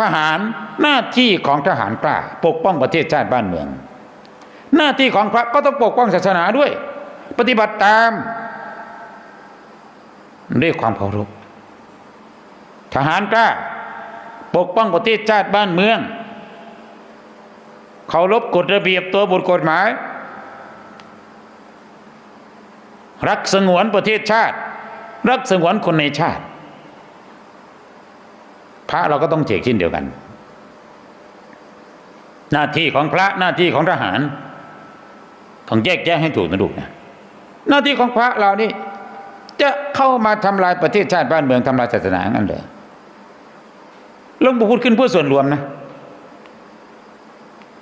ทหารหน้าที่ของทหารกล้า ปกป้องประเทศชาติบ้านเมือง หน้าที่ของพระก็ต้องปกป้องศาสนาด้วย ปฏิบัติตาม ด้วยความเคารพทหารกล้า ปกป้องประเทศชาติบ้านเมืองเคารพกฎระเบียบตัวบทกฎหมาย รักสงวนประเทศชาติ รักสงวนคนในชาติ พระเราก็ต้องเจกเช่นเดียวกัน หน้าที่ของพระหน้าที่ของทหารต้องแยกแยะให้ถูกนะลูกนะหน้าที่ของพระเรานี่ จะเข้ามาทำลายประเทศชาติบ้านเมืองทำลายศาสนางั้นเลยหลวงปู่พูดขึ้นเพื่อส่วนรวมนะ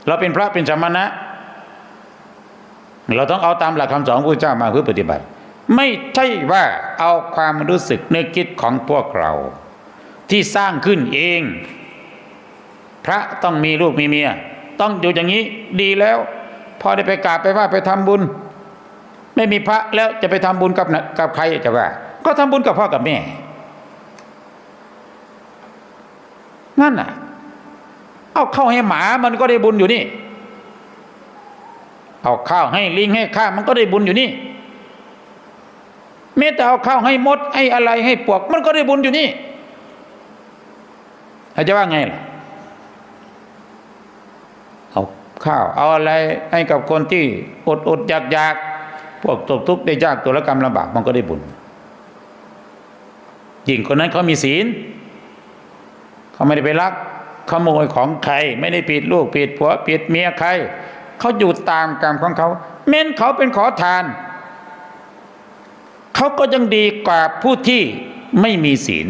เราเป็นพระเป็นสมณะ เราต้องเอาตามหลักคำสอนของพระเจ้ามาเพื่อปฏิบัติ ไม่ใช่ว่าเอาความรู้สึกนึกคิดของพวกเรา ที่สร้างขึ้นเอง พระต้องมีลูกมีเมีย ต้องอยู่อย่างนี้ดีแล้ว พอได้ไปกราบไปว่าไปทำบุญ ไม่มีพระแล้วจะไปทำบุญกับกับใครจะว่า ก็ทำบุญกับพ่อกับแม่ นั่นน่ะ เอาเข้าให้หมามันก็ได้บุญอยู่นี่ เอาข้าวให้ลิงให้ข้ามันก็ได้บุญอยู่นี่แม้แต่เอาข้าวให้มดให้อะไรให้ปวก มันก็ได้บุญอยู่นี่ อาจจะว่าไงล่ะ เอาข้าว เอาอะไรให้กับคนที่อดอดอยากอยากพวกตกทุกข์ได้ยากตัวละกรรมลำบากมันก็ได้บุญยิ่งคนนั้นเขามีศีล เขาไม่ได้ไปลัก ขโมยของใคร ไม่ได้ปิดลูกปิดผัวปิดเมียใคร เขาอยู่ตามกรรมของเขา เม้นเขาเป็นขอทาน เขาก็ยังดีกว่าผู้ที่ไม่มีศีล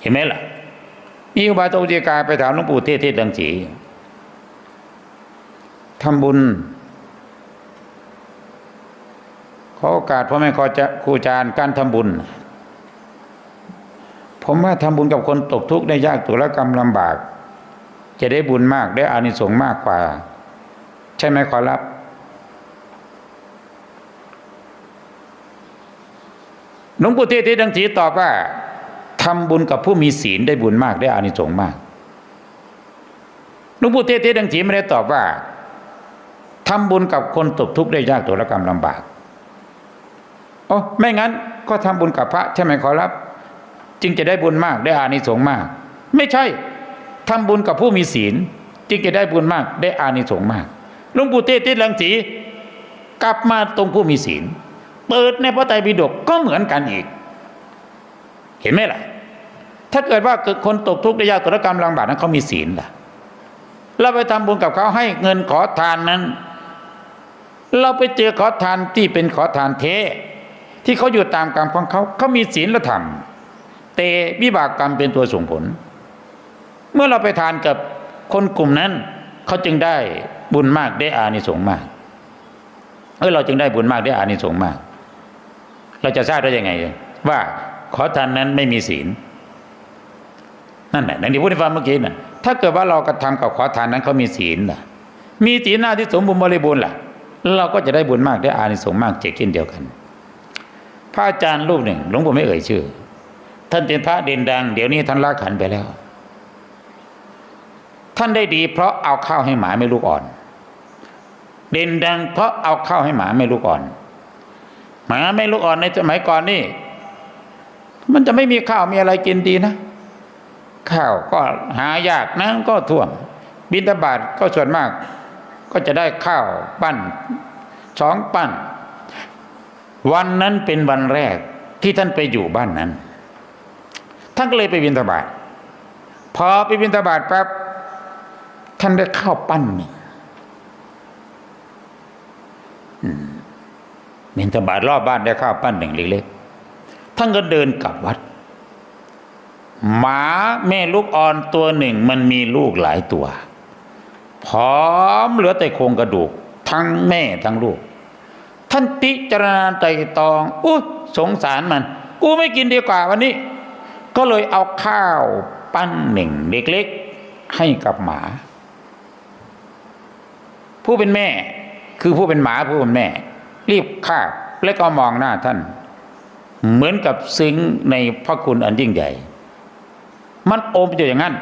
เห็นไหมล่ะมีอุบาสกอุบาสิกาไปถามหลวงปู่เทศเทศดังจีทำบุญ ขอโอกาสพ่อแม่ขอจะครูอาจารย์การทำบุญ ผมว่าทำบุญกับคนตกทุกข์ได้ยากตุลกรรมลำบาก จะได้บุญมากได้อานิสงส์มากกว่า ใช่ไหมขอรับหลวงปู่เทศที่ดังสีตอบว่า ทำบุญกับผู้มีศีลได้บุญมากได้อานิสงส์มากหลวงปู่เทศที่ดังสีไม่ได้ตอบว่าทำบุญกับคนตกทุกข์ได้ยากตุลกรรมลำบากโอ้ไม่งั้นก็ทำบุญกับพระใช่ไหมขอรับ จึงจะได้บุญมากได้อานิสงส์มาก ไม่ใช่ทำบุญกับผู้มีศีล จึงจะได้บุญมากได้อานิสงส์มากหลวงปู่เทศที่ลังสีกลับมาตรงผู้มีศีล เปิดในพระไตรปิฎกก็เหมือนกันอีก เห็นไหมล่ะ ถ้าเกิดว่าเกิดคนตกทุกข์ได้ยากตุรกรรมลำบากนั้นเขามีศีลล่ะเราไปทำบุญกับเขาให้เงินขอทานนั้น เราไปเจอขอทานที่เป็นขอทานเท ที่เขาอยู่ตามกรรมของเขาเขามีศีลธรรมแต่วิบากกรรมเป็นตัวส่งผล เมื่อเราไปทานกับคนกลุ่มนั้นเขาจึงได้บุญมากได้อานิสงส์มากเออเราจึงได้บุญมากได้อานิสงส์มาก เราจะทราบได้ยังไง ว่าขอทานนั้นไม่มีศีล นั่นแหละอย่างที่พูดให้ฟังเมื่อกี้น่ะถ้าเกิดว่าเรากระทำกับขอทานนั้นเขามีศีลล่ะ มีศีลหน้าที่สมบูรณ์บริบูรณ์ล่ะ เราก็จะได้บุญมากได้อานิสงส์มากเช่นเดียวกัน พระอาจารย์รูปหนึ่งหลวงปู่ไม่เอ่ยชื่อ ท่านเป็นพระเด่นดัง เดี๋ยวนี้ท่านละขันไปแล้ว ท่านได้ดี เพราะเอาข้าวให้หมาไม่ลูกอ่อน เด่นดัง เพราะเอาข้าวให้หมาไม่ลูกอ่อน หมาไม่ลูกอ่อนในสมัยก่อนนี่ มันจะไม่มีข้าวมีอะไรกินดีนะ ข้าวก็หายากน้ำก็ท่วมบินตบาทก็ส่วนมาก ก็จะได้ข้าวปั้นสองปั้น วันนั้นเป็นวันแรกที่ท่านไปอยู่บ้านนั้น ท่านก็เลยไปบินตบาทพอไปบินตบาทปั๊บท่านได้ข้าวปั้นหนึ่งบินตบาทรอบบ้านได้ข้าวปั้นหนึ่งเล็กๆท่านก็เดินกลับวัด หมาแม่ลูกอ่อนตัวหนึ่งมันมีลูกหลายตัวพร้อมเหลือแต่โครงกระดูก ทั้งแม่ทั้งลูก ท่านพิจารณาไตรตองอุ้สงสารมัน กูไม่กินดีกว่าวันนี้ ก็เลยเอาข้าวปั้นหนึ่งเล็กๆให้กับหมา ผู้เป็นแม่ คือผู้เป็นหมาผู้เป็นแม่ รีบคาบแล้วก็มองหน้าท่าน เหมือนกับซึ้งในพระคุณอันยิ่งใหญ่ มันอมอยู่อย่างนั้น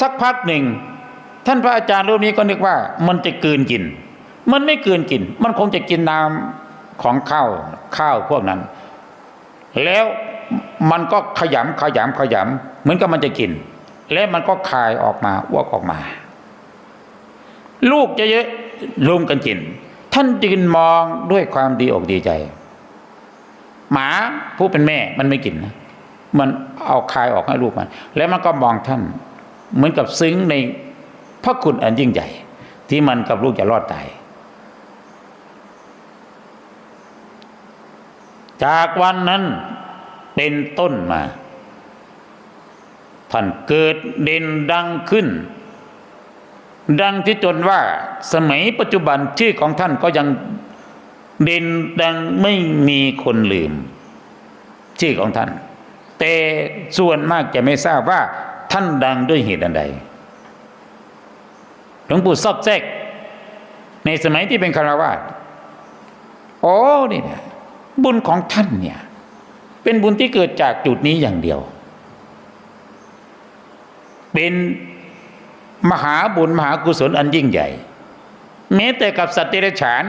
สักพักหนึ่ง ท่านพระอาจารย์รูปนี้ก็นึกว่า มันจะกืนกิน มันไม่กืนกิน มันคงจะกินน้ำของข้าวข้าวพวกนั้น แล้วมันก็ขยำขยำขยำเหมือนกับมันจะกิน แล้วมันก็คายออกมาอ้วกออกมา ลูกเยอะๆรุมกันกิน ท่านยืนมองด้วยความดีอกดีใจ หมาผู้เป็นแม่มันไม่กินนะ มันเอาคายออกให้ลูกมัน แล้วมันก็มองท่าน เหมือนกับซึ้งในพระคุณอันยิ่งใหญ่ ที่มันกับลูกจะรอดตายจากวันนั้นเป็นต้นมา ท่านเกิดเด่นดังขึ้น ดังที่จนว่าสมัยปัจจุบันชื่อของท่านก็ยังเด่นดังไม่มีคนลืม ชื่อของท่าน แต่ส่วนมากจะไม่ทราบว่าท่านดังด้วยเหตุอันใดหลวงปู่ซอบแซกในสมัยที่เป็นคารวาสโอ้นี่นะบุญของท่านเนี่ย เป็นบุญที่เกิดจากจุดนี้อย่างเดียว เป็นมหาบุญมหากุศลอันยิ่งใหญ่ แม้แต่กับสัตว์เดรัจฉาน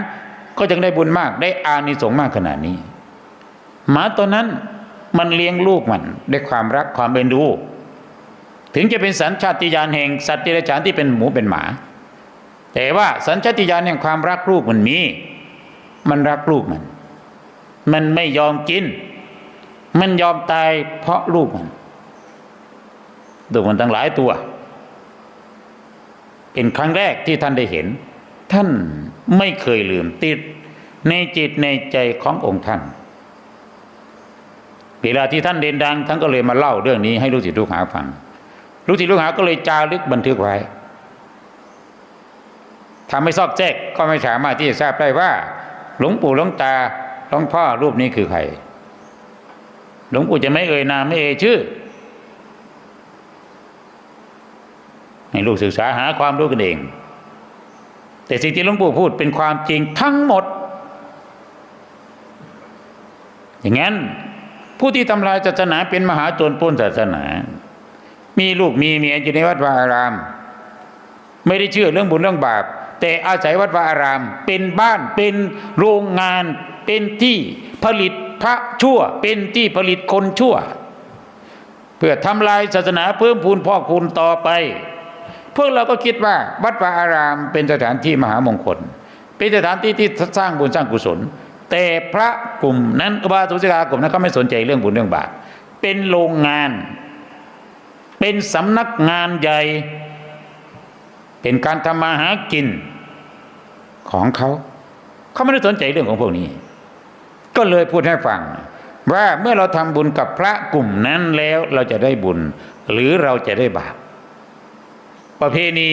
ก็ยังได้บุญมากได้อานิสงส์มากขนาดนี้หมาตัวนั้น มันเลี้ยงลูกมันด้วยความรักความเป็นดู ถึงจะเป็นสัญชาติญาณแห่งสัตว์เดรัจฉานที่เป็นหมูเป็นหมา แต่ว่าสัญชาติญาณแห่งความรักลูกมันมี มันรักลูกมัน มันไม่ยอมกิน มันยอมตายเพราะลูกมันดูมันตั้งหลายตัว เป็นครั้งแรกที่ท่านได้เห็น ท่านไม่เคยลืมติดในจิตในใจขององค์ท่าน เวลาที่ท่านเด่นดังท่านก็เลยมาเล่าเรื่องนี้ให้ลูกศิษย์ลูกหาฟัง ลูกศิษย์ลูกหาก็เลยจารึกบันทึกไว้ทำไม่ซอกแจ๊กก็ไม่สามารถที่จะทราบได้ว่า หลวงปู่หลวงตาหลวงพ่อรูปนี้คือใคร หลวงปู่จะไม่เอ่ยนามไม่เอ่ยชื่อ ให้ลูกศึกษาหาความรู้กันเอง แต่สิ่งที่หลวงปู่พูดเป็นความจริงทั้งหมด อย่างนั้น ผู้ที่ทำลายศาสนาเป็นมหาโจรปล้นศาสนา มีลูกมีเมียอยู่ในวัดวาอาราม ไม่ได้เชื่อเรื่องบุญเรื่องบาป แต่อาศัยวัดวาอาราม เป็นบ้านเป็นโรงงาน เป็นที่ผลิตพระชั่ว เป็นที่ผลิตคนชั่ว เพื่อทำลายศาสนาเพิ่มพูนพ่อคุณต่อไป พวกเราก็คิดว่าวัดวาอารามเป็นสถานที่มหามงคล เป็นสถานที่ที่สร้างบุญสร้างกุศล แต่พระกลุ่มนั้นอุบาสกศิกากลุ่มนั้นก็ไม่สนใจเรื่องบุญเรื่องบาปเป็นโรงงาน เป็นสำนักงานใหญ่ เป็นการทำมาหากินของเขา เขาไม่ได้สนใจเรื่องของพวกนี้ ก็เลยพูดให้ฟัง ว่าเมื่อเราทำบุญกับพระกลุ่มนั้นแล้วเราจะได้บุญ หรือเราจะได้บาปประเพณี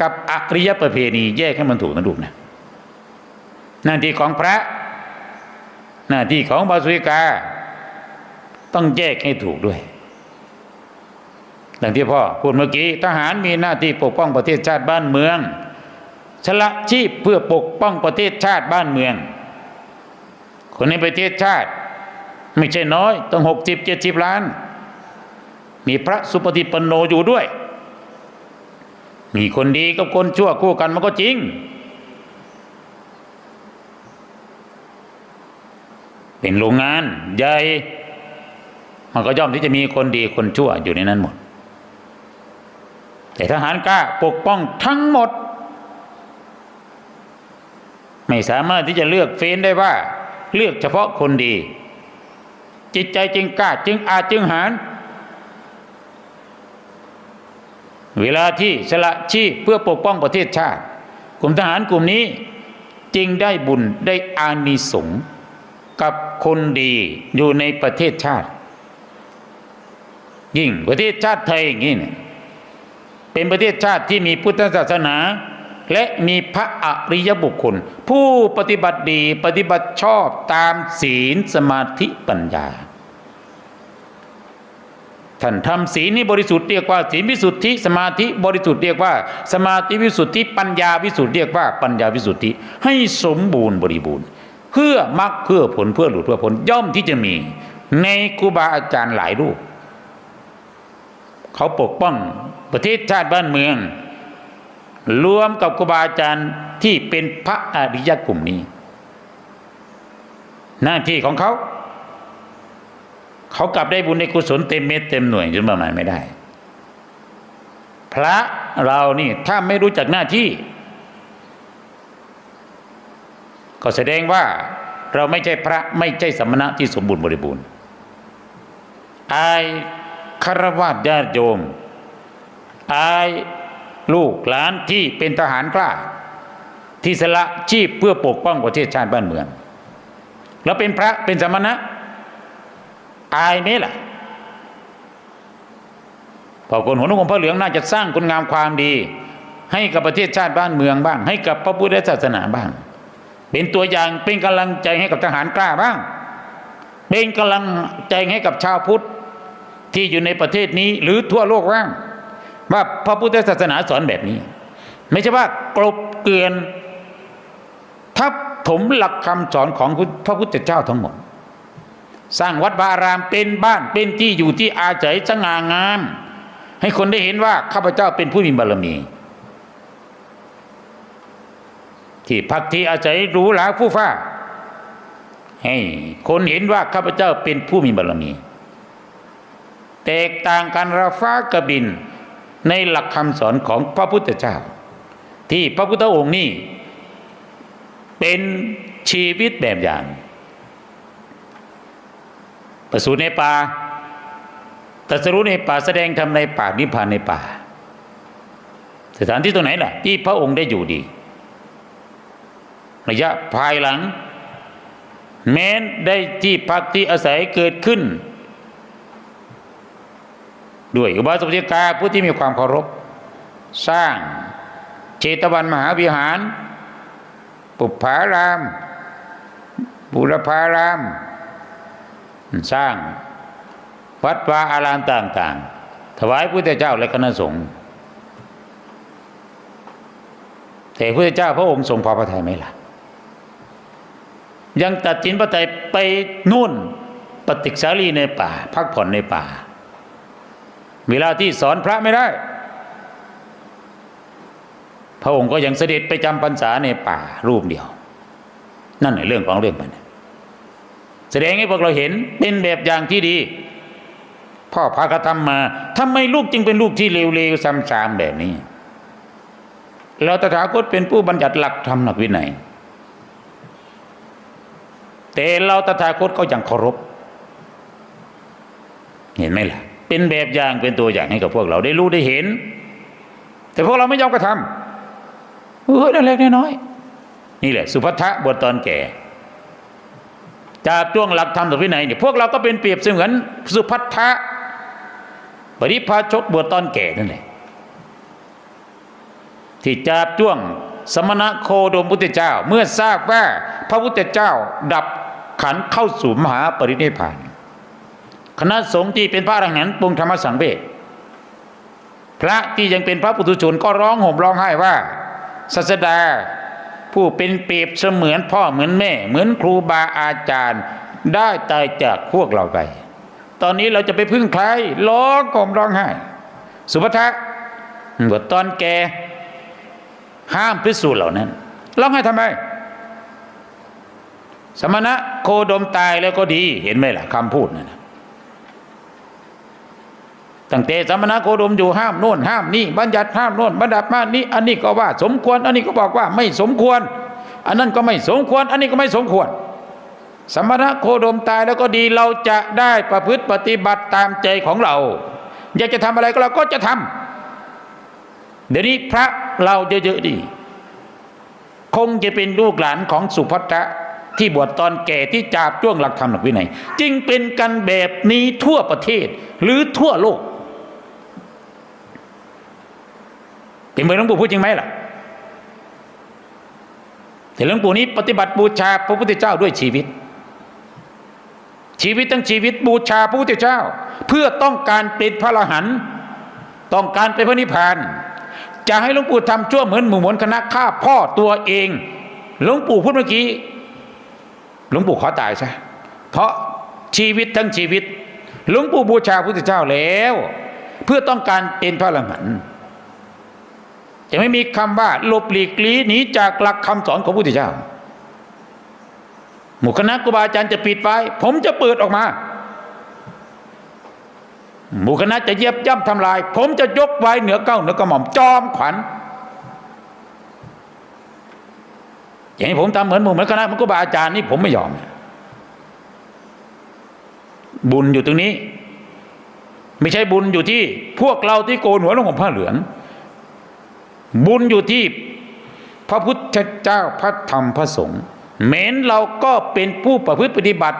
กับอริยประเพณีแยกให้มันถูกนะลูกนะหน้าที่ของพระ หน้าที่ของบาสุริกา ต้องแยกให้ถูกด้วยดังที่พ่อพูดเมื่อกี้ทหารมีหน้าที่ปกป้องประเทศชาติบ้านเมืองชละชีพเพื่อปกป้องประเทศชาติบ้านเมือง คนในประเทศชาติ ไม่ใช่น้อย ต้องหกสิบเจ็ดสิบล้าน มีพระสุปฏิปันโนอยู่ด้วย มีคนดีกับคนชั่วคู่กันมันก็จริง เป็นโรงงานใหญ่มันก็ย่อมที่จะมีคนดีคนชั่วอยู่ในนั้นหมด แต่ทหารกล้าปกป้องทั้งหมด ไม่สามารถที่จะเลือกเฟ้นได้ว่า เลือกเฉพาะคนดี จิตใจจึงกล้าจึงอาจจึงหารเวลาที่สละชีพเพื่อปกป้องประเทศชาติ กลุ่มทหารกลุ่มนี้จึงได้บุญได้อานิสงส์ กับคนดีอยู่ในประเทศชาติ ยิ่งประเทศชาติไทยอย่างนี้เนี่ยเป็นประเทศชาติที่มีพุทธศาสนา และมีพระอริยบุคคล ผู้ปฏิบัติดีปฏิบัติชอบตามศีลสมาธิปัญญาท่านทำศีลนี้บริสุทธิ์เรียกว่าศีลวิสุทธิ สมาธิบริสุทธิ์เรียกว่า สมาธิวิสุทธิ ปัญญาวิสุทธิเรียกว่าปัญญาวิสุทธิ ให้สมบูรณ์บริบูรณ์ เพื่อมรรคเพื่อผลเพื่อหลุดเพื่อผลย่อมที่จะมี ในครูบาอาจารย์หลายรูป เขาปกป้องประเทศชาติบ้านเมือง รวมกับครูบาอาจารย์ที่เป็นพระอริยกลุ่มนี้ หน้าที่ของเขา เขากลับได้บุญในกุศลเต็มเม็ดเต็มหน่วยจนประมาณไม่ได้ พระเรานี่ถ้าไม่รู้จักหน้าที่ ก็แสดงว่าเราไม่ใช่พระไม่ใช่สมณะที่สมบูรณ์บริบูรณ์อายคารวะญาติโยมอายลูกหลานที่เป็นทหารกล้า ที่สละชีพเพื่อปกป้องประเทศชาติบ้านเมือง แล้วเป็นพระเป็นสมณะ อายไหมล่ะพอคนหัวนุ่งห่มผ้าเหลืองน่าจะสร้างคุณงามความดี ให้กับประเทศชาติบ้านเมืองบ้าง ให้กับพระพุทธศาสนาบ้าง เป็นตัวอย่างเป็นกำลังใจให้กับทหารกล้าบ้าง เป็นกำลังใจให้กับชาวพุทธที่อยู่ในประเทศนี้หรือทั่วโลกบ้าง ว่าพระพุทธศาสนาสอนแบบนี้ ไม่ใช่ว่ากลบเกลื่อนทับถมหลักคำสอนของพระพุทธเจ้าทั้งหมด สร้างวัดวาอารามเป็นบ้านเป็นที่อยู่ที่อาศัยสง่างาม ให้คนได้เห็นว่าข้าพเจ้าเป็นผู้มีบารมี ที่พักที่อาศัยหรูหราผู้ฟ้า ให้คนเห็นว่าข้าพเจ้าเป็นผู้มีบารมี แตกต่างกันราฟ้ากระบินในหลักคำสอนของพระพุทธเจ้า ที่พระพุทธองค์นี่เป็นชีวิตแบบอย่าง ประสูติในป่าตัสรู้ในป่าแสดงธรรมในป่านิพพานในป่า สถานที่ตรงไหนล่ะ ที่พระองค์ได้อยู่ดี ระยะภายหลัง แม้นได้ที่พักที่อาศัยเกิดขึ้น ด้วยอุบาสกติกาผู้ที่มีความเคารพ สร้างเจตวันมหาวิหาร ปุพาราม บุรพาราม สร้างวัดวาอารามต่าง ๆ ถวายพระเจ้าและคณะสงฆ์แต่พระเจ้าพระองค์ทรงพอพระทัยไหมล่ะ ยังตัดสินพระทัยไปนู่นปฏิกษาลีในป่า พักผ่อนในป่า เวลาที่สอนพระไม่ได้ พระองค์ก็ยังเสด็จไปจำพรรษาในป่ารูปเดียว นั่นในเรื่องของเรื่องมันแสดงให้พวกเราเห็นเป็นแบบอย่างที่ดี พ่อพากระทำมาทำไมลูกจึงเป็นลูกที่เลวๆซ้ำๆแบบนี้ เราตถาคตเป็นผู้บัญญัติหลักธรรมหลักวินัย แต่เราตถาคตก็ยังเคารพ เห็นไหมล่ะ เป็นแบบอย่างเป็นตัวอย่างให้กับพวกเราได้รู้ได้เห็น แต่พวกเราไม่ยอมกระทำเฮ้ยเล็กน้อย นี่แหละ สุภัทะบทตอนแก่ จากช่วงหลักธรรมหลักวินัยเนี่ยพวกเราก็เป็นเปรียบเสมือนสุภัทะปริพาชกบทตอนแก่นั่นแหละที่จาบจ้วงสมณะโคดมพุทธเจ้า เมื่อทราบว่าพระพุทธเจ้าดับ ขันเข้าสู่มหาปรินิพาน คณะสงฆ์ที่เป็นพระอรหันต์ปรุงธรรมสังเวชพระที่ยังเป็นพระปุถุชนก็ร้องห่มร้องไห้ว่าศาสดาผู้เป็นเปรียบเสมือนพ่อเหมือนแม่ เหมือนครูบาอาจารย์ ได้ตายจากพวกเราไป ตอนนี้เราจะไปพึ่งใครร้องก่มร้องไห้ สุภทะบทตอนแกห้ามพิสูจน์เหล่านั้นร้องไห้ทำไม สมณะโคดมตายแล้วก็ดีเห็นไหมล่ะคำพูดนั่นตั้งแต่สมณะโคดมอยู่ห้ามโน่นห้ามนี่บัญญัติห้ามโน่นบัญญัติมานี่อันนี้ก็ว่าสมควร อันนี้ก็บอกว่าไม่สมควร อันนั้นก็ไม่สมควร อันนี้ก็ไม่สมควร สมณะโคดมตายแล้วก็ดีเราจะได้ประพฤติปฏิบัติตามใจของเรา อยากจะทำอะไรก็เราก็จะทำเดี๋ยวนี้พระเราเยอะๆดี คงจะเป็นลูกหลานของสุภัททะ ที่บวชตอนแก่ที่จาบจ้วงหลักธรรมหลักวินัยจึงเป็นกันแบบนี้ทั่วประเทศหรือทั่วโลกเป็นเหมือนหลวงปู่พูดจริงไหมล่ะแต่หลวงปู่นี้ปฏิบัติบูชาพระพุทธเจ้าด้วยชีวิต ชีวิตทั้งชีวิตบูชาพระพุทธเจ้า เพื่อต้องการเป็นพระอรหันต์ต้องการเป็นพระนิพพานจะให้หลวงปู่ทำชั่วเหมือนหมู่มวลคณะฆ่าพ่อตัวเองหลวงปู่พูดเมื่อกี้ หลวงปู่ขอตายใช่เพราะชีวิตทั้งชีวิต หลวงปู่บูชาพระพุทธเจ้าแล้ว เพื่อต้องการเป็นพระอรหันต์จะไม่มีคำว่าหลบหลีกลีหนีจากหลักคำสอนของพระพุทธเจ้า หมู่คณะครูบาอาจารย์จะปิดไว้ ผมจะเปิดออกมาหมู่คณะจะเย็บย่ำทำลาย ผมจะยกไว้เหนือเก้าเหนือกระหม่อมจอมขวัญ อย่างนี้ผมทำเหมือนหมู่เหมือนคณะมันก็บาอาจารย์นี่ผมไม่ยอม บุญอยู่ตรงนี้ ไม่ใช่บุญอยู่ที่ พวกเราที่โกนหัวลงของผ้าเหลือง บุญอยู่ที่พระพุทธเจ้าพระธรรมพระสงฆ์เม้นเราก็เป็นผู้ประพฤติปฏิบัติ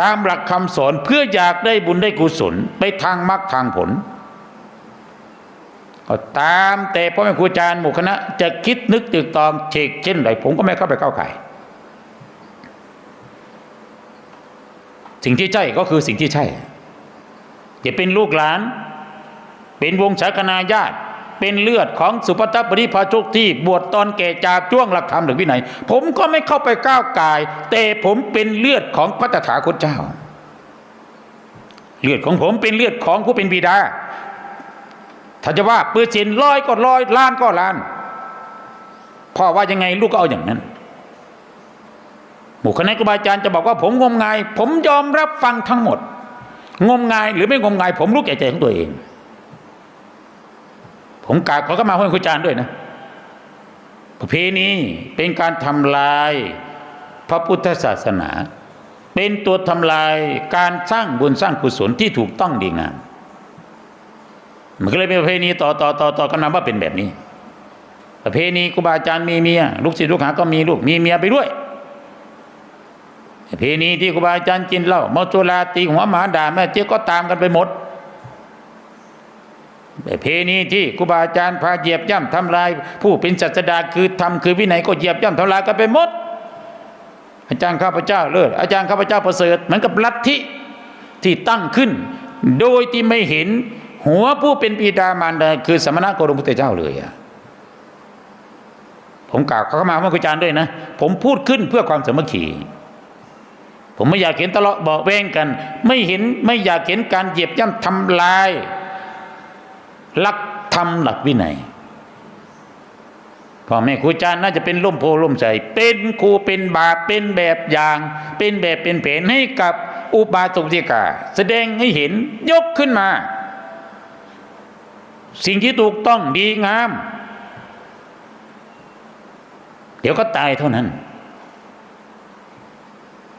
ตามหลักคำสอนเพื่ออยากได้บุญได้กุศลไปทางมรรคทางผล ก็ตามแต่พ่อแม่ครูอาจารย์หมู่คณะ จะคิดนึกตึกตองเชกเช่นไรผมก็ไม่เข้าไปก้าวไก่สิ่งที่ใช่ก็คือสิ่งที่ใช่ จะเป็นลูกหลาน เป็นวงศาคณาญาติ เป็นเลือดของสุปทัปริภาชกที่บวชตอนแก่จากจ้วงหลักธรรมหรือวินัยผมก็ไม่เข้าไปก้าวกาย แต่ผมเป็นเลือดของพระตถาคตเจ้า เลือดของผมเป็นเลือดของผู้เป็นบิดา ถ้าจะว่าเปอร์เซ็นต์ร้อยก็ร้อยล้านก็ล้านพ่อว่ายังไงลูกก็เอาอย่างนั้น หมู่คณะครูบาอาจารย์จะบอกว่าผมงมงาย ผมยอมรับฟังทั้งหมด งมงายหรือไม่งมงาย ผมรู้แก่ใจของตัวเอง ผมกราบขอเข้ามาพ่อครูอาจารย์ด้วยนะประเพณีเป็นการทำลายพระพุทธศาสนา เป็นตัวทำลายการสร้างบุญสร้างกุศลที่ถูกต้องดีงาม มันก็เลยเป็นประเพณีต่อต่อต่อต่อกันมาว่าเป็นแบบนี้ ประเพณีครูบาอาจารย์มีเมียลูกศิษย์ลูกหาก็มีลูกมีเมียไปด้วยประเพณีที่ครูบาอาจารย์กินเหล้าเมาจุราตีหัวหมาด่าแม่เจ๊ก็ตามกันไปหมดประเพณีที่ครูบาอาจารย์พาเหยียบย่ำทำลาย ผู้เป็นศาสดาคือทำคือวินัยก็เหยียบย่ำทำลายกันไปหมด อาจารย์ข้าพเจ้าเลิศอาจารย์ข้าพเจ้าประเสริฐเหมือนกับลัทธิที่ตั้งขึ้น โดยที่ไม่เห็น หัวผู้เป็นปิดามารดาคือสมณะโกรมพุทธเจ้าเลยอะผมกล่าวเข้ามาเมื่อคุยจารย์ด้วยนะ ผมพูดขึ้นเพื่อความสามัคคีผมไม่อยากเห็นทะเลาะเบาแวงกัน ไม่เห็นไม่อยากเห็นการเหยียบย่ำทำลายหลักธรรมหลักวินัยพ่อแม่ครูอาจารย์น่าจะเป็นร่มโพล่มใจเป็นครูเป็นบาปเป็นแบบอย่าง เป็นแบบเป็นแผนให้กับอุบาสกติกา แสดงให้เห็นยกขึ้นมา สิ่งที่ถูกต้องดีงาม เดี๋ยวก็ตายเท่านั้น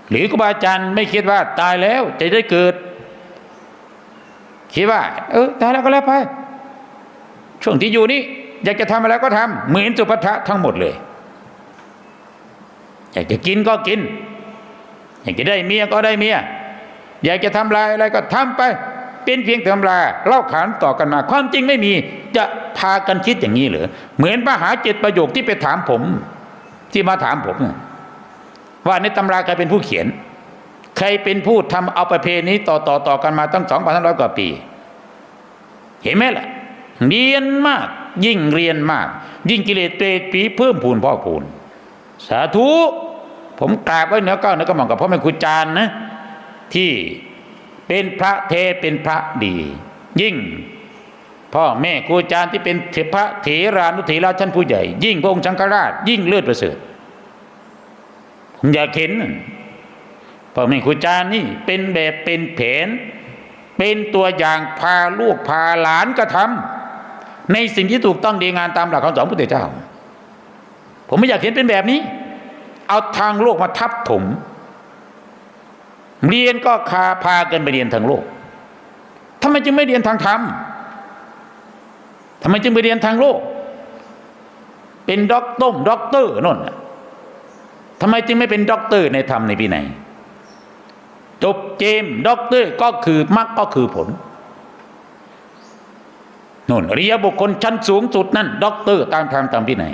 หรือครูบาอาจารย์ไม่คิดว่าตายแล้วจะได้เกิด คิดว่า เออตายแล้วก็แล้วไปช่วงที่อยู่นี่อยากจะทำอะไรก็ทำเหมือนสุภัทะทั้งหมดเลย อยากจะกินก็กิน อยากจะได้เมียก็ได้เมีย อยากจะทำลายอะไรก็ทำไป เป็นเพียงทำลาเล่าขานต่อกันมา ความจริงไม่มีจะพากันคิดอย่างนี้เหรอเหมือนมหาเจ็ดประโยคที่ไปถามผม ที่มาถามผมว่าในตำราใครเป็นผู้เขียน ใครเป็นผู้ทำเอาประเพณีต่อต่อต่อกันมาตั้งสองพันร้อยกว่าปี เห็นไหมล่ะเรียนมาก ยิ่งเรียนมาก ยิ่งกิเลสเตปีเพิ่มพูนพ่อพูนสาธุผมกราบไว้เหนือก้าเหนือกระหม่อมกับพ่อแม่ครูจารย์นะ ที่ เป็นพระเทเป็นพระดี ยิ่ง พ่อแม่ครูอาจารย์ที่เป็นเถพระเถรานุเถระชั้นผู้ใหญ่ ยิ่งพระองค์ชังฆราช ยิ่งเลือดประเสริฐผมอยากเห็นพ่อแม่ครูอาจารย์นี่เป็นแบบเป็นแผน เป็นตัวอย่างพาลูกพาหลานกระทำในสิ่งที่ถูกต้องดีงานตามหลักคำสอนพระพุทธเจ้า ผมไม่อยากเห็นเป็นแบบนี้ เอาทางโลกมาทับถม เรียนก็คาพากันไปเรียนทางโลกทำไมจึงไม่เรียนทางธรรมทำไมจึงไปเรียนทางโลก เป็นด็อกต้มด็อกเตอร์นั่นทำไมจึงไม่เป็นด็อกเตอร์ในธรรมในปีไหน จบเจมด็อกเตอร์ก็คือมรรคก็คือผลนู่นริยบุคคลชั้นสูงสุดนั่นด็อกเตอร์ตามธรรมตามที่ไหน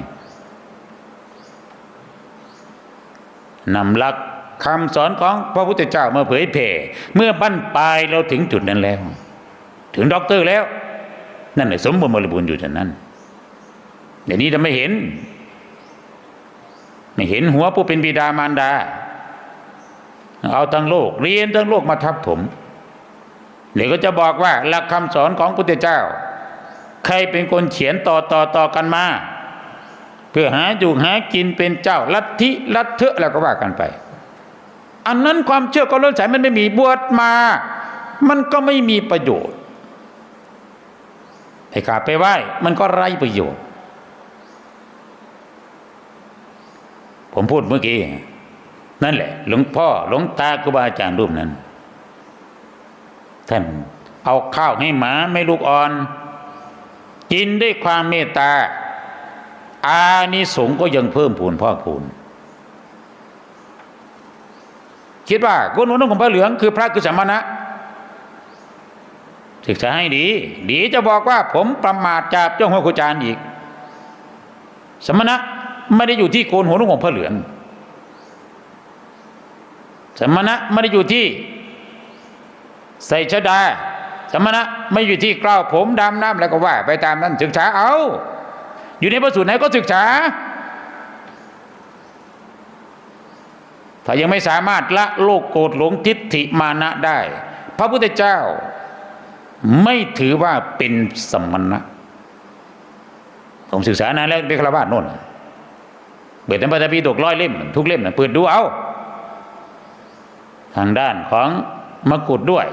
นำหลัก คำสอนของพระพุทธเจ้ามาเผยแผ่เมื่อบั้นปลายเราถึงจุดนั้นแล้ว ถึงด็อกเตอร์แล้ว นั่นแหละสมบูรณ์บริบูรณ์อยู่จากนั้นเดี๋ยวนี้เราไม่เห็น ไม่เห็นหัวผู้เป็นบิดามารดา เอาทั้งโลก เรียนทั้งโลกมาทับถมเดี๋ยวก็จะบอกว่า หลักคำสอนของพุทธเจ้า ใครเป็นคนเขียนต่อต่อต่อกันมา เพื่อหาอยู่หากินเป็นเจ้าลัทธิลัทเถะแล้วก็ว่ากันไป อันนั้นความเชื่อก็ล้นสายมันไม่มีบวชมา มันก็ไม่มีประโยชน์ไอ้กาไปไหว้มันก็ไร้ประโยชน์ ผมพูดเมื่อกี้นั่นแหละ หลวงพ่อหลวงตาครูบาอาจารย์รูปนั้น ท่านเอาข้าวให้หมาไม่ลูกอ่อน กินด้วยความเมตตา อานิสงส์ก็ยังเพิ่มพูนพ่อพูน คิดว่ากุนหนุนของพระเหลืองคือพระคือสมณะศึกษาให้ดี ดีจะบอกว่าผมประมาทจับจ้องหัวคุจารย์อีก สมณะไม่ได้อยู่ที่โกนหัวนุ่งของพระเหลือง สมณะไม่ได้อยู่ที่ใส่ชดา สมณะไม่อยู่ที่กล้าวผมดำน้ำแล้วก็ว่า ไปตามนั้นศึกษาเอา อยู่ในพระสูตรไหนก็ศึกษา ถ้ายังไม่สามารถละโลกโกรธหลงทิฏฐิมานะได้ พระพุทธเจ้าไม่ถือว่าเป็นสมณะผมศึกษานานแล้วเป็นฆราวาสโน่นเปิดในพระธรรมปิฎกร้อยเล่ม ทุกเล่มนะเปิดดูเอา ทางด้านของมกุฎด้วย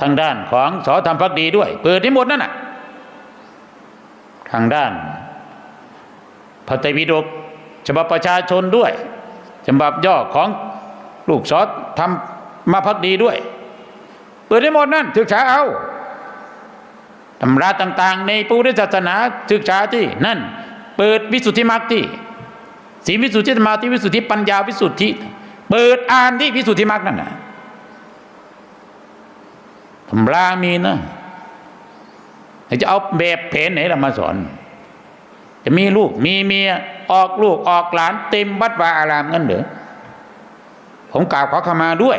ทางด้านของสอธรรมพักดีด้วย เปิดที่หมดนั่นน่ะ ทางด้านพระไตรปิฎกฉบับประชาชนด้วย ฉบับย่อของ ลูกสอทำมาพักดีด้วย เปิดได้หมดนั่นศึกษาเอาตำราต่าง ๆ ในพุทธศาสนาศึกษาที่นั่น เปิดวิสุทธิมรรคที่สีวิสุทธิสมาธิวิสุทธิปัญญาวิสุทธิ เปิดอ่านที่วิสุทธิมรรคนั่นนะตำรามีนะจะเอาแบบเพนไหนเรามาสอน จะมีลูกมีเมียออกลูกออกหลานเต็มวัดวาอารามงั้นเหรอ ผมกล่าวขอขมาด้วย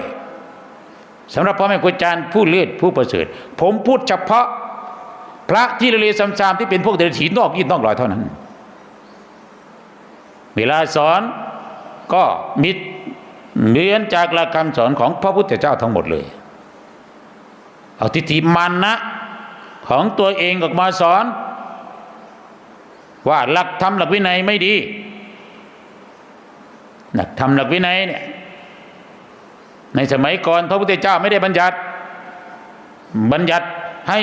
สำหรับพ่อแม่ครูอาจารย์ผู้เลือดผู้ประเสริฐ ผมพูดเฉพาะ พระที่เรียนซ้ำๆที่เป็นพวกเดรัจฉีนอกยิ่งต้องรอยเท่านั้น เวลาสอนก็มิเรียนจากหลักคำสอนของพระพุทธเจ้าทั้งหมดเลย เอาทิฏฐิมันนะของตัวเองออกมาสอน ว่าหลักธรรมหลักวินัยไม่ดี หลักธรรมหลักวินัยเนี่ย ในสมัยก่อนพระพุทธเจ้าไม่ได้บัญญัติ บัญญัติให้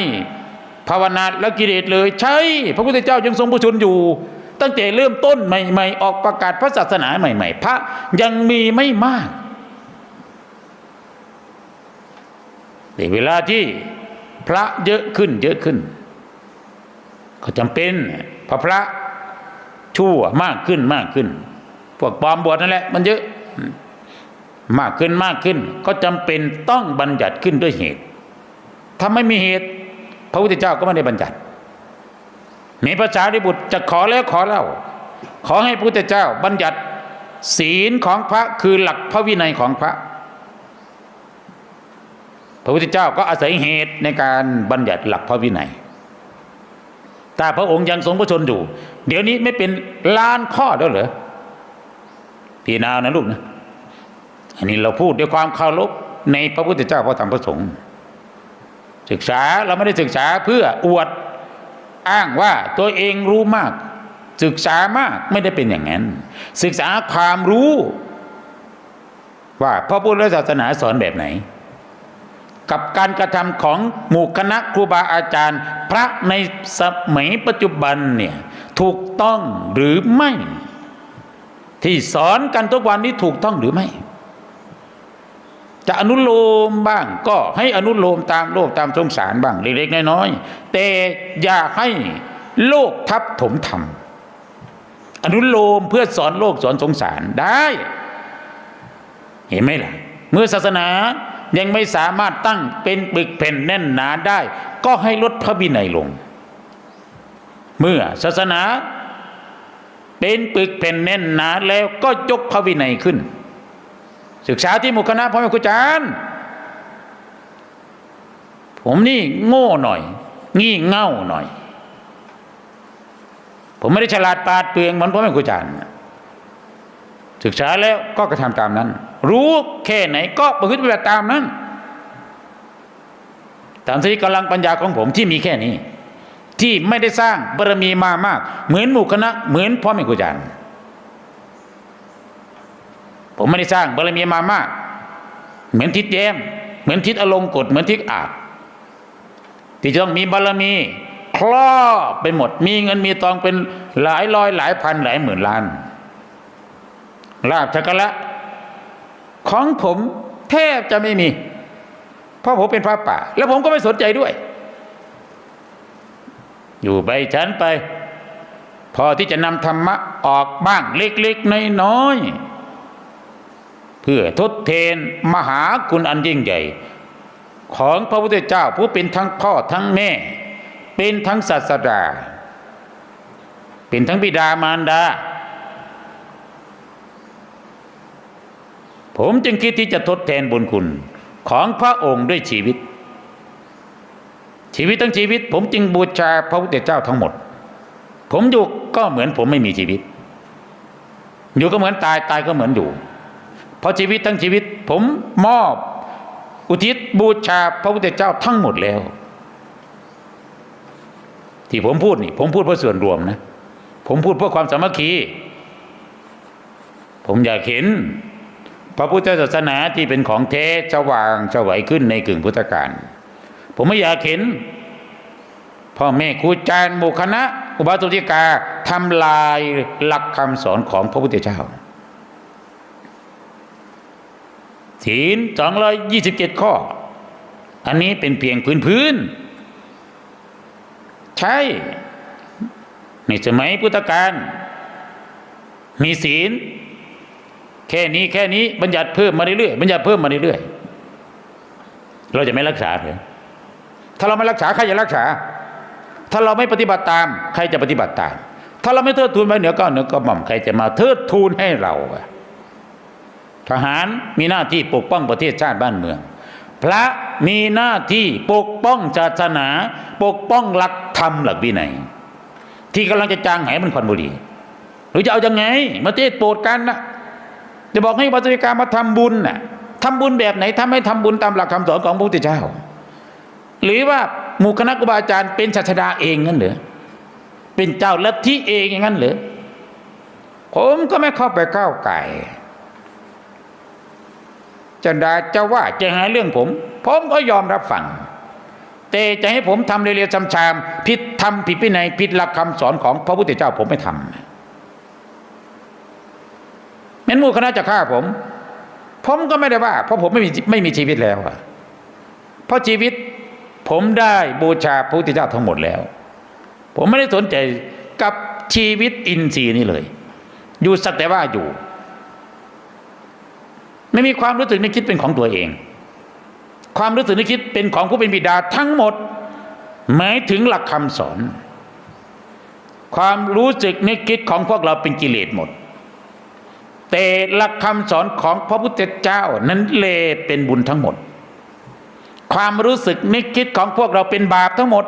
ภาวนาและกิเลสเลย ใช่ พระพุทธเจ้ายังทรงประชนอยู่ ตั้งแต่เริ่มต้นใหม่ ๆ ออกประกาศพระศาสนาใหม่ ๆ พระยังมีไม่มากแต่เวลาที่พระเยอะขึ้น เยอะขึ้น ก็จำเป็นพระพระชั่วมากขึ้นมากขึ้น พวกปลอมบวชนั่นแหละ มันเยอะ มากขึ้นมากขึ้น ก็จำเป็นต้องบัญญัติขึ้นด้วยเหตุ ถ้าไม่มีเหตุ พระพุทธเจ้าก็ไม่ได้บัญญัติ มีภาษาริบุตรจะขอแล้วขอเล่า ขอให้พระพุทธเจ้าบัญญัติ ศีลของพระคือหลักพระวินัยของพระ พระพุทธเจ้าก็อาศัยเหตุในการบัญญัติหลักพระวินัยแต่พระองค์ยังทรงพระชนอยู่ เดี๋ยวนี้ไม่เป็นล้านข้อแล้วเหรอพี่นาวนะลูกนะ อันนี้เราพูดด้วยความเคารพในพระพุทธเจ้าพระธรรมพระสงฆ์ศึกษาเราไม่ได้ศึกษาเพื่ออวดอ้างว่าตัวเองรู้มาก ศึกษามากไม่ได้เป็นอย่างนั้น ศึกษาความรู้ ว่าพระพุทธศาสนาสอนแบบไหน กับการกระทำของหมู่คณะครูบาอาจารย์ พระในสมัยปัจจุบันเนี่ยถูกต้องหรือไม่ ที่สอนกันทุกวันนี้ถูกต้องหรือไม่ จะอนุโลมบ้าง ก็ให้อนุโลมตามโลกตามสงสารบ้างเล็กๆน้อยๆแต่อย่าให้โลกทับถมธรรมอนุโลมเพื่อสอนโลกสอนสงสารได้ เห็นไหมล่ะ เมื่อศาสนายังไม่สามารถตั้งเป็นปึกแผ่นแน่นหนาได้ ก็ให้ลดพระวินัยลง เมื่อศาสนาเป็นปึกแผ่นแน่นหนาแล้วก็ยกพระวินัยขึ้น ศึกษาที่หมุคณะพ่อแม่ครูอาจารย์ผมนี่โง่หน่อย งี่เง่าหน่อย ผมไม่ได้ฉลาดปาดเปรื่องเหมือนพ่อแม่ครูอาจารย์ศึกษาแล้วก็กระทำตามนั้น รู้แค่ไหนก็ประพฤติปฏิบัติตามนั้นตามที่กำลังปัญญาของผมที่มีแค่นี้ ที่ไม่ได้สร้างบารมีมามาก เหมือนหมู่คณะเหมือนพ่อแม่ครูอาจารย์ ผมไม่ได้สร้างบารมีมามาก เหมือนทิศแย้ม เหมือนทิศอลงกฎเหมือนทิศอาจที่จะต้องมีบารมีครอบไปหมด มีเงินมีทองเป็นหลายร้อยหลายพันหลายหมื่นล้านลาบชักละ ของผมแทบจะไม่มี เพราะผมเป็นพระป่า แล้วผมก็ไม่สนใจด้วย อยู่ไปชั้นไป พอที่จะนำธรรมะออกบ้างเล็กๆน้อยๆ เพื่อทดแทนมหาคุณอันยิ่งใหญ่ ของพระพุทธเจ้าผู้เป็นทั้งพ่อทั้งแม่ เป็นทั้งศาสดา เป็นทั้งบิดามารดา ผมจึงคิดที่จะทดแทนบุญคุณของพระองค์ด้วยชีวิต ชีวิตทั้งชีวิต ผมจึงบูชาพระพุทธเจ้าทั้งหมด ผมอยู่ก็เหมือนผมไม่มีชีวิต อยู่ก็เหมือนตายตายก็เหมือนอยู่ เพราะชีวิตทั้งชีวิต ผมมอบ อุทิศบูชาพระพุทธเจ้าทั้งหมดแล้ว ที่ผมพูดนี่ ผมพูดเพื่อส่วนรวมนะ ผมพูดเพื่อความสามัคคี ผมอยากเห็น พระพุทธศาสนาที่เป็นของเทสว่างสวัยขึ้นในกึ่งพุทธกาลผมไม่อยากเห็นพ่อแม่ครูอาจารย์หมู่คณะ อุบาสกกาทำลายหลักคำสอนของพระพุทธเจ้า ศีลสองร้อยยี่สิบเจ็ดข้อ อันนี้เป็นเพียงพื้นพื้น ใช่ ในสมัยพุทธกาลมีศีล แค่นี้แค่นี้บัญญัติเพิ่มมาเรื่อยๆบัญญัติเพิ่มมาเรื่อยๆเราจะไม่รักษาเหรอถ้าเราไม่รักษาใครจะรักษา ถ้าเราไม่ปฏิบัติตาม ใครจะปฏิบัติตาม ถ้าเราไม่เทิดทูนไปเหนือก็เหนือก็หม่อมใครจะมาเทิดทูนให้เราอะ ทหารมีหน้าที่ปกป้องประเทศชาติบ้านเมือง พระมีหน้าที่ปกป้องศาสนา ปกป้องหลักธรรมหลักวินัยที่กำลังจะจางหายมันควันบุหรี่หรือจะเอาอยัางไงมาเทศโปรดกันนะจะบอกให้วัตถุการมาทำบุญน่ะทำบุญแบบไหนทำให้ทำบุญตามหลักคำสอนของพระพุทธเจ้า หรือว่าหมู่คณะครูบาอาจารย์เป็นศาสดาเองงั้นเหรอเป็นเจ้าลัทธิเองอย่างนั้นเหรอผมก็ไม่เข้าไปก้าวไก่ จะด่าจะว่าจะหาเรื่องผม ผมก็ยอมรับฟังแต่จะให้ผมทำเรียวๆชามๆผิดทำผิดวินัยผิดหลักคำสอนของพระพุทธเจ้าผมไม่ทำแม้นมู่คณะจะฆ่าผม ผมก็ไม่ได้ว่า เพราะผมไม่มีไม่มีชีวิตแล้วอะเพราะชีวิตผมได้บูชาพระพุทธเจ้าทั้งหมดแล้ว ผมไม่ได้สนใจกับชีวิตอินทรีย์นี่เลย อยู่สักแต่ว่าอยู่ ไม่มีความรู้สึกนึกคิดเป็นของตัวเอง ความรู้สึกนึกคิดเป็นของผู้เป็นบิดาทั้งหมด หมายถึงหลักคำสอน ความรู้สึกนึกคิดของพวกเราเป็นกิเลสหมด แต่หลักคำสอนของพระพุทธเจ้านั้นเลเป็นบุญทั้งหมด ความรู้สึกนึกคิดของพวกเราเป็นบาปทั้งหมด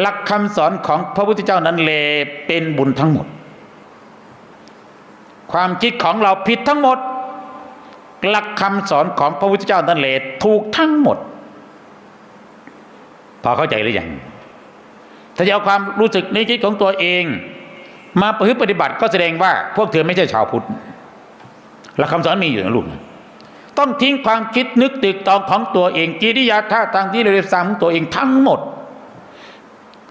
หลักคำสอนของพระพุทธเจ้านั้นเลเป็นบุญทั้งหมด ความคิดของเราผิดทั้งหมด หลักคำสอนของพระพุทธเจ้านั้นเลถูกทั้งหมด พอเข้าใจหรือยังถ้าจะเอาความรู้สึกนึกคิดของตัวเอง มาประพฤติปฏิบัติก็แสดงว่า พวกเธอไม่ใช่ชาวพุทธหลักคำสอนมีอยู่นะลูกนะต้องทิ้งความคิดนึกตึกตองของตัวเองกิริยาท่าทางที่เราเรียนซ้ำตัวเองทั้งหมด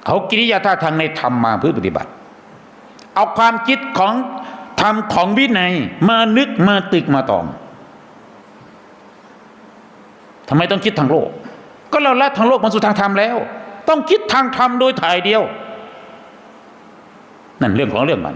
เอากิริยาท่าทางในธรรมมาเพื่อปฏิบัติ เอาความคิดของ ธรรมของวินัยมานึกมาตึกมาตองทำไมต้องคิดทางโลก ก็เราละทางโลกมาสู่ทางธรรมแล้ว ต้องคิดทางธรรมโดยถ่ายเดียว นั่นเรื่องของเรื่องมัน